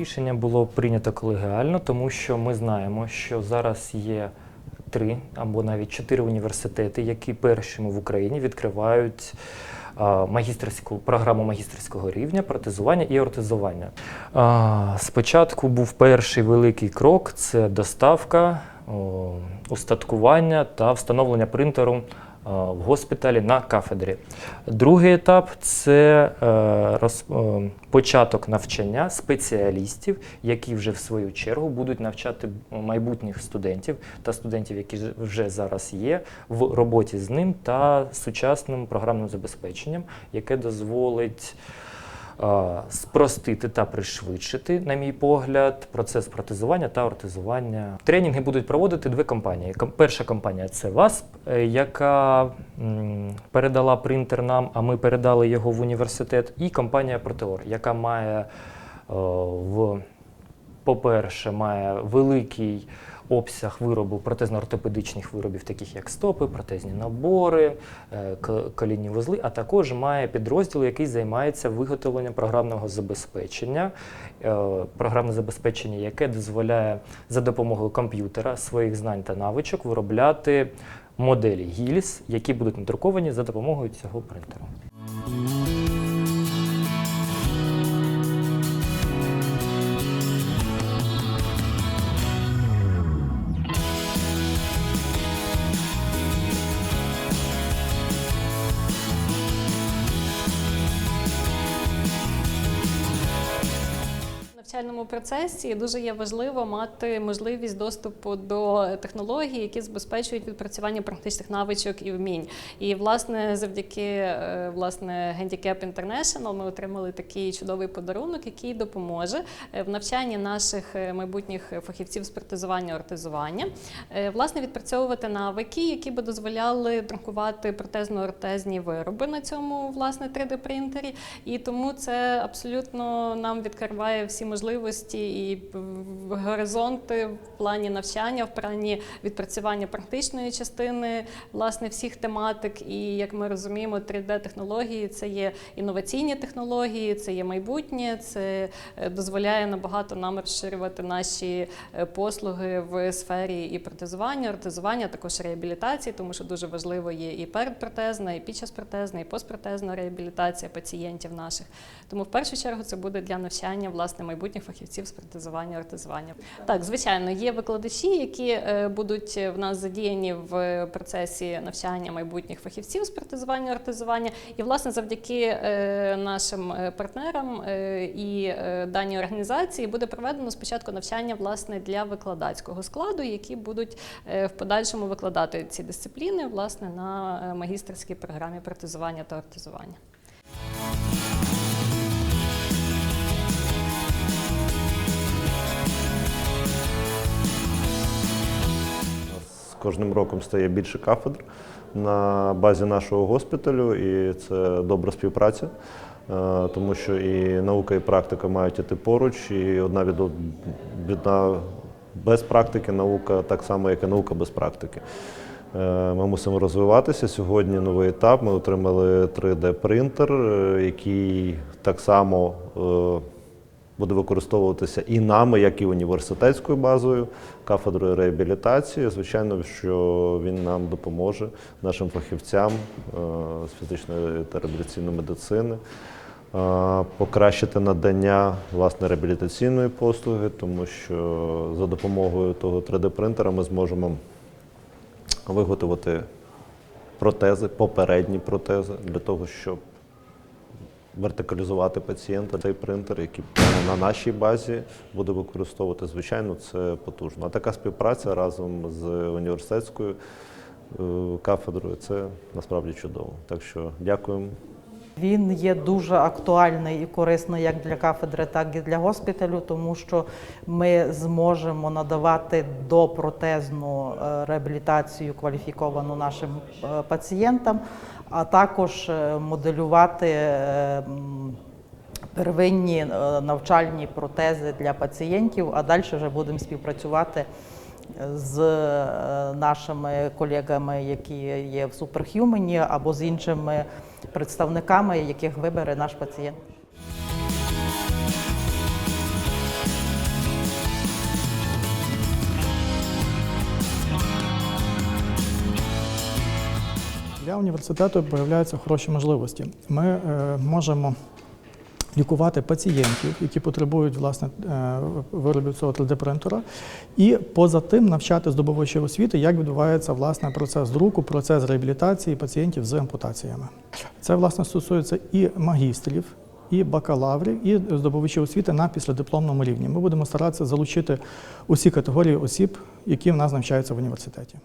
рішення було прийнято колегіально, тому що ми знаємо, що зараз є три або навіть чотири університети, які першими в Україні відкривають магістерську програму магістерського рівня протезування і ортезування. Спочатку був перший великий крок це доставка, устаткування та встановлення принтеру в госпіталі на кафедрі. Другий етап це е, е, початок навчання спеціалістів, які вже в свою чергу будуть навчати майбутніх студентів та студентів, які вже зараз є, в роботі з ним та сучасним програмним забезпеченням, яке дозволить е, спростити та пришвидшити, на мій погляд, процес протезування та ортезування. Тренінги будуть проводити дві компанії. Перша компанія це ВАСП, е, яка передала принтер нам, а ми передали його в університет, і компанія Протеор, яка має е, в по-перше, має великий обсяг виробу протезно-ортопедичних виробів, таких як стопи, протезні набори, е, колінні вузли, а також має підрозділ, який займається виготовленням програмного забезпечення. Е, Програмне забезпечення, яке дозволяє за допомогою комп'ютера своїх знань та навичок виробляти моделі гільз, які будуть надруковані за допомогою цього принтера. Навчальному процесі дуже є важливо мати можливість доступу до технологій, які забезпечують відпрацювання практичних навичок і вмінь. І власне завдяки е, власне Handicap International ми отримали такий чудовий подарунок, який допоможе е, в навчанні наших е, майбутніх фахівців з протезування ортезування, власне відпрацьовувати навики, які би дозволяли друкувати протезно-ортезні вироби на цьому власне 3D принтері. І тому це абсолютно нам відкриває всі можливості і горизонти в плані навчання, в плані відпрацювання практичної частини власне всіх тематик. І як ми розуміємо, 3D-технології це є інноваційні технології, це є майбутнє, це е, дозволяє набагато нам розширювати наші е, послуги в сфері і протезування, ортезування, також реабілітації, тому що дуже важливо є і передпротезна, і підчаспротезна, і постпротезна реабілітація пацієнтів наших. Тому в першу чергу це буде для навчання власне майбутніх фахівців з протезування, ортезування. Так, звичайно, є викладачі, які е, будуть в нас задіяні в процесі навчання майбутніх фахівців з протезування, ортезування. І власне завдяки е, нашим е, партнерам е, і е, даній організації буде проведено спочатку навчання власне для викладацького складу, які будуть е, в подальшому викладати ці дисципліни власне на е, магістерській програмі протезування та ортезування. Кожним роком стає більше кафедр на базі нашого госпіталю, і це добра співпраця, е, тому що і наука, і практика мають іти поруч, і одна від одна без практики наука так само, як і наука без практики. Е, Ми мусимо розвиватися. Сьогодні новий етап. Ми отримали 3D-принтер, е, який так само буде використовуватися і нами, як і університетською базою, кафедрою реабілітації. Звичайно, що він нам допоможе, нашим фахівцям е, з фізичної та реабілітаційної медицини. е, Покращити надання власне реабілітаційної послуги, тому що за допомогою того 3D-принтера ми зможемо виготовити протези, попередні протези для того, щоб вертикалізувати пацієнта. Цей принтер, який на нашій базі буде використовувати, звичайно, це потужно. А така співпраця разом з університетською е, кафедрою це насправді чудово. Так що дякуємо. Він є дуже актуальний і корисний як для кафедри, так і для госпіталю, тому що ми зможемо надавати допротезну е, реабілітацію кваліфіковану нашим е, пацієнтам, а також е, моделювати первинні навчальні протези для пацієнтів, а далі вже будемо співпрацювати з нашими колегами, які є в Суперхюмені, або з іншими представниками, яких вибере наш пацієнт. Для університету появляються хороші можливості. Ми е, можемо лікувати пацієнтів, які потребують власне е, виробів цього 3D-принтера, і поза тим навчати здобувачів освіти, як відбувається власне процес друку, процес реабілітації пацієнтів з ампутаціями. Це власне стосується і магістрів. І бакалаврів, і здобувачів освіти на післядипломному рівні. Ми будемо старатися залучити усі категорії осіб, які в нас навчаються в університеті.